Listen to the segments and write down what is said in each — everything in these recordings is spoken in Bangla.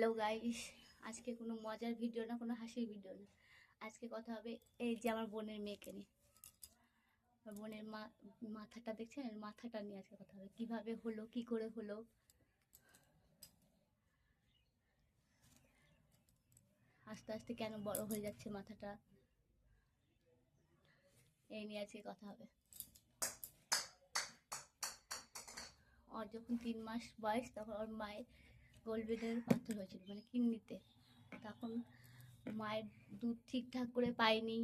হ্যালো গাইস আজকে কোনো মজার ভিডিও না, কোনো হাসির ভিডিও না। আজকে কথা হবে এই যে আমার বোনের মেয়েকে নিয়ে। বোনের মা, মাথাটা দেখছেন? মাথাটা নিয়ে আজকে কথা হবে। কীভাবে হলো, কি করে হলো? আস্তে আস্তে কেন বড় হয়ে যাচ্ছে মাথাটা? এই নিয়ে আজকে কথা হবে। ওর যখন তিন মাস বয়স, তখন ওর মায়ের গোলবেডের পাথর হয়েছিল মানে কিডনিতে। তখন মায়ের দুধ ঠিকঠাক করে পায়নি।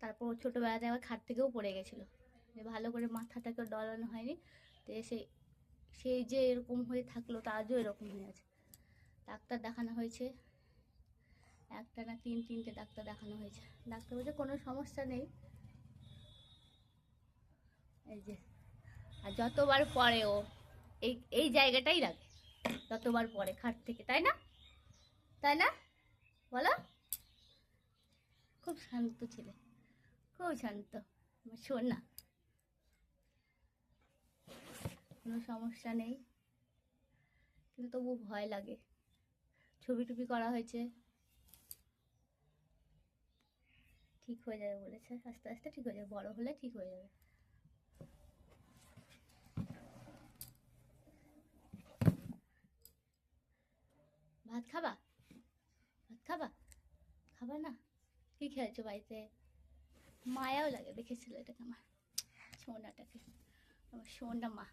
তারপর ছোটোবেলাতে আবার খাট থেকেও পড়ে গেছিল। ভালো করে মাথাটাকে ডলানো হয়নি। তো সে সেই যে এরকম হয়ে থাকল, তা আজও এরকম হয়ে আছে। ডাক্তার দেখানো হয়েছে। একটা না তিন, তিনটে ডাক্তার দেখানো হয়েছে। ডাক্তার বলছে, কোনো সমস্যা নেই। এই যে। আর যতবার পরে ও এই এই জায়গাটাই লাগে। যতবার পরে খাট থেকে, তাই না? তাই না? বলো। খুব শান্ত ছেলে। খুব শান্ত। শোন না। কোনো সমস্যা নেই। কিন্তু তবু ভয় লাগে। ছবি টুবি করা হয়েছে। ঠিক হয়ে যাবে বলেছে। আস্তে আস্তে ঠিক হয়ে যাবে। বড় হলে ঠিক হয়ে যাবে। ভাত খাবা? ভাত খাবা? খাবা না? কি খেয়েছো বাড়িতে? মায়াও লাগে দেখেছিল এটাকে আমার সোনাটাকে আমার সোনা মা।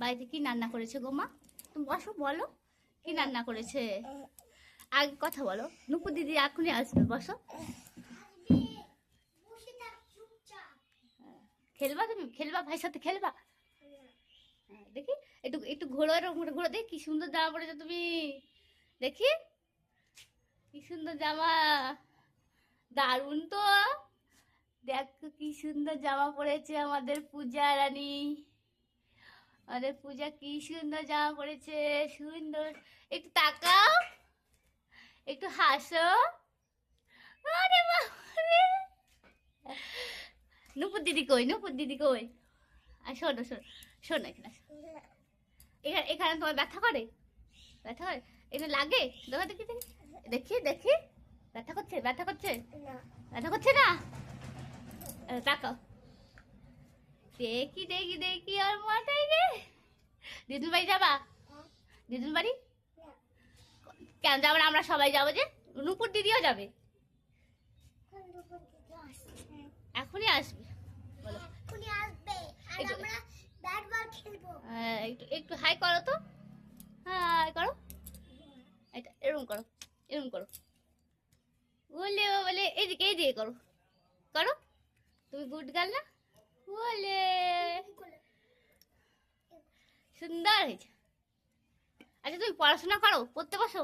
বাড়িতে কি রান্না করেছে গো মা? তুমি বসো বলো কি রান্না করেছে? আগে কথা বলো। নুপুর দিদি এখনই আসবে বসো। খেলবা তুমি? খেলবা ভাইয়ের সাথে খেলবা? হ্যাঁ, দেখি। একটু একটু ঘোরো ঘুরে দেখি কি সুন্দর জামা পড়েছো তুমি। দেখি। কি সুন্দর জামা। দারুণ তো। দেখ কি সুন্দর জামা পরেছে আমাদের পূজা রানী। আমাদের পূজা কি সুন্দর জামা পরেছে সুন্দর। একটু তাকাও। একটু হাসো। আরে। নুপুর দিদি কই? নুপুর দিদি কই? আর শোনো শোনো শোনো। এখানে এখানে তোমার ব্যথা করে? ব্যথা করে এটা লাগে? দেখো দেখি দেখি। দেখি দেখি। ব্যথা করছে ব্যথা করছে? ব্যথা করছে না? তাকাও। দেখি দেখি দেখি আর মাথায় রে দিদুন বাড়ি যাবা? দিদুন বাড়ি? কেন যাব না? আমরা সবাই যাব যে নুপুর দিদিও যাবে। এখনই আসবে। বলো। একটু- হ্যাঁ, একটু একটু হাই করো তো। হাই করো। এটা, এরকম করো এরকম করো। বলে বলে এদিকে এদিকে করো। করো। তুমি গুড গার্ল না? বলে। সুন্দর হয়েছে। আচ্ছা তুমি পড়াশোনা করো, পড়তে বসো।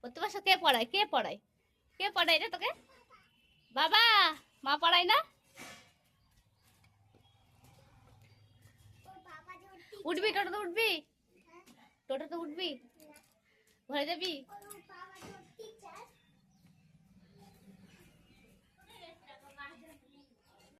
পড়তে বসো, কে পড়ায় কে পড়ায়? কে পড়ায় রে তোকে? বাবা, মা পড়ায় না? উঠবি টোটোতে উঠবি। টোটোতে উঠবি? ঘরে যাবি?